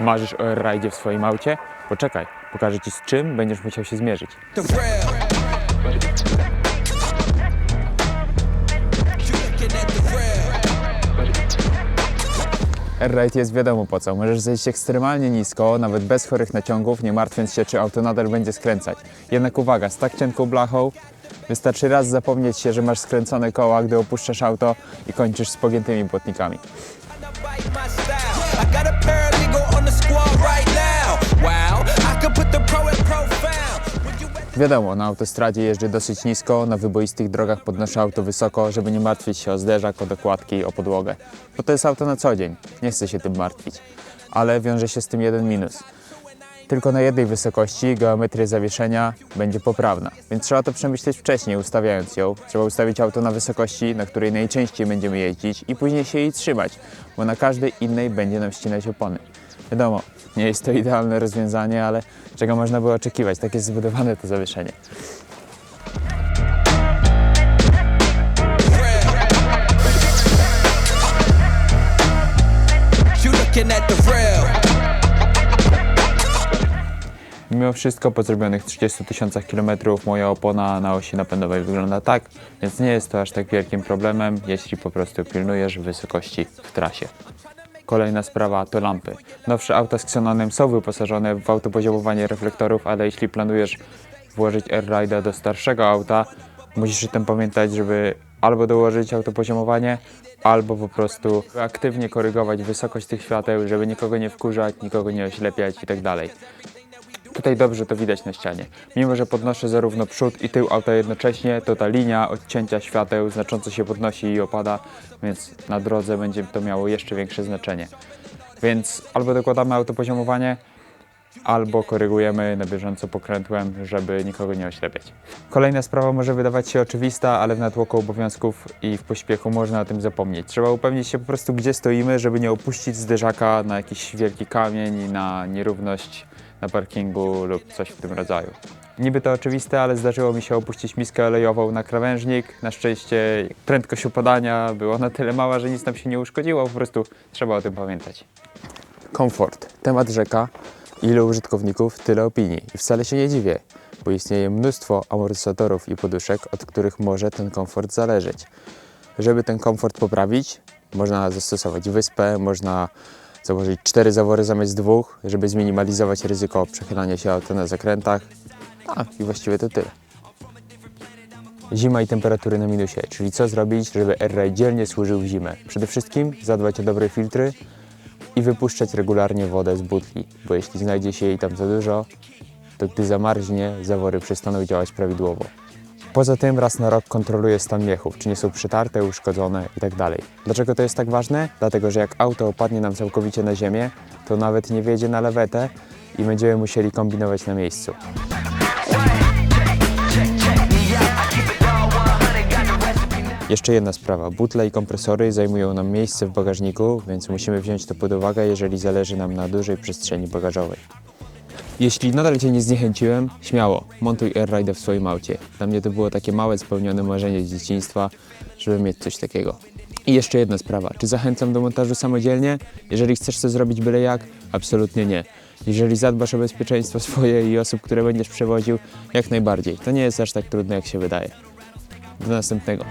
Marzysz o rajdzie w swoim aucie? Poczekaj, pokażę Ci z czym będziesz musiał się zmierzyć. Airride jest wiadomo po co. Możesz zejść ekstremalnie nisko, nawet bez chorych naciągów, nie martwiąc się, czy auto nadal będzie skręcać. Jednak uwaga, z tak cienką blachą wystarczy raz zapomnieć się, że masz skręcone koła, gdy opuszczasz auto i kończysz z pogiętymi błotnikami. Wiadomo, na autostradzie jeżdżę dosyć nisko, na wyboistych drogach podnoszę auto wysoko, żeby nie martwić się o zderzak, o dokładki, o podłogę. Bo to jest auto na co dzień, nie chcę się tym martwić. Ale wiąże się z tym jeden minus. Tylko na jednej wysokości geometria zawieszenia będzie poprawna, więc trzeba to przemyśleć wcześniej, ustawiając ją. Trzeba ustawić auto na wysokości, na której najczęściej będziemy jeździć i później się jej trzymać, bo na każdej innej będzie nam ścinać opony. Wiadomo, nie jest to idealne rozwiązanie, ale czego można było oczekiwać? Tak jest zbudowane to zawieszenie. Mimo wszystko po zrobionych 30 tysiącach kilometrów moja opona na osi napędowej wygląda tak, więc nie jest to aż tak wielkim problemem, jeśli po prostu pilnujesz wysokości w trasie. Kolejna sprawa to lampy. Nowsze auta z Xenonem są wyposażone w autopoziomowanie reflektorów, ale jeśli planujesz włożyć AirRide'a do starszego auta, musisz o tym pamiętać, żeby albo dołożyć autopoziomowanie, albo po prostu aktywnie korygować wysokość tych świateł, żeby nikogo nie wkurzać, nikogo nie oślepiać itd. Tutaj dobrze to widać na ścianie. Mimo, że podnoszę zarówno przód i tył auta jednocześnie, to ta linia odcięcia świateł znacząco się podnosi i opada, więc na drodze będzie to miało jeszcze większe znaczenie. Więc albo dokładamy autopoziomowanie, albo korygujemy na bieżąco pokrętłem, żeby nikogo nie oślepiać. Kolejna sprawa może wydawać się oczywista, ale w natłoku obowiązków i w pośpiechu można o tym zapomnieć. Trzeba upewnić się po prostu, gdzie stoimy, żeby nie opuścić zderzaka na jakiś wielki kamień, na nierówność na parkingu lub coś w tym rodzaju. Niby to oczywiste, ale zdarzyło mi się opuścić miskę olejową na krawężnik. Na szczęście prędkość upadania była na tyle mała, że nic nam się nie uszkodziło, po prostu trzeba o tym pamiętać. Komfort. Temat rzeka. Ile użytkowników, tyle opinii. I wcale się nie dziwię, bo istnieje mnóstwo amortyzatorów i poduszek, od których może ten komfort zależeć. Żeby ten komfort poprawić, można zastosować wyspę, można założyć cztery zawory zamiast dwóch, żeby zminimalizować ryzyko przechylania się auta na zakrętach. A i właściwie to tyle. Zima i temperatury na minusie, czyli co zrobić, żeby AirRide dzielnie służył w zimę. Przede wszystkim zadbać o dobre filtry i wypuszczać regularnie wodę z butli, bo jeśli znajdzie się jej tam za dużo, to gdy zamarznie, zawory przestaną działać prawidłowo. Poza tym raz na rok kontroluję stan miechów, czy nie są przytarte, uszkodzone itd. Dlaczego to jest tak ważne? Dlatego, że jak auto opadnie nam całkowicie na ziemię, to nawet nie wjedzie na lewetę i będziemy musieli kombinować na miejscu. Jeszcze jedna sprawa. Butle i kompresory zajmują nam miejsce w bagażniku, więc musimy wziąć to pod uwagę, jeżeli zależy nam na dużej przestrzeni bagażowej. Jeśli nadal Cię nie zniechęciłem, śmiało, montuj AirRide w swoim aucie. Dla mnie to było takie małe, spełnione marzenie z dzieciństwa, żeby mieć coś takiego. I jeszcze jedna sprawa. Czy zachęcam do montażu samodzielnie? Jeżeli chcesz to zrobić byle jak, absolutnie nie. Jeżeli zadbasz o bezpieczeństwo swoje i osób, które będziesz przewoził, jak najbardziej. To nie jest aż tak trudne, jak się wydaje. Do następnego.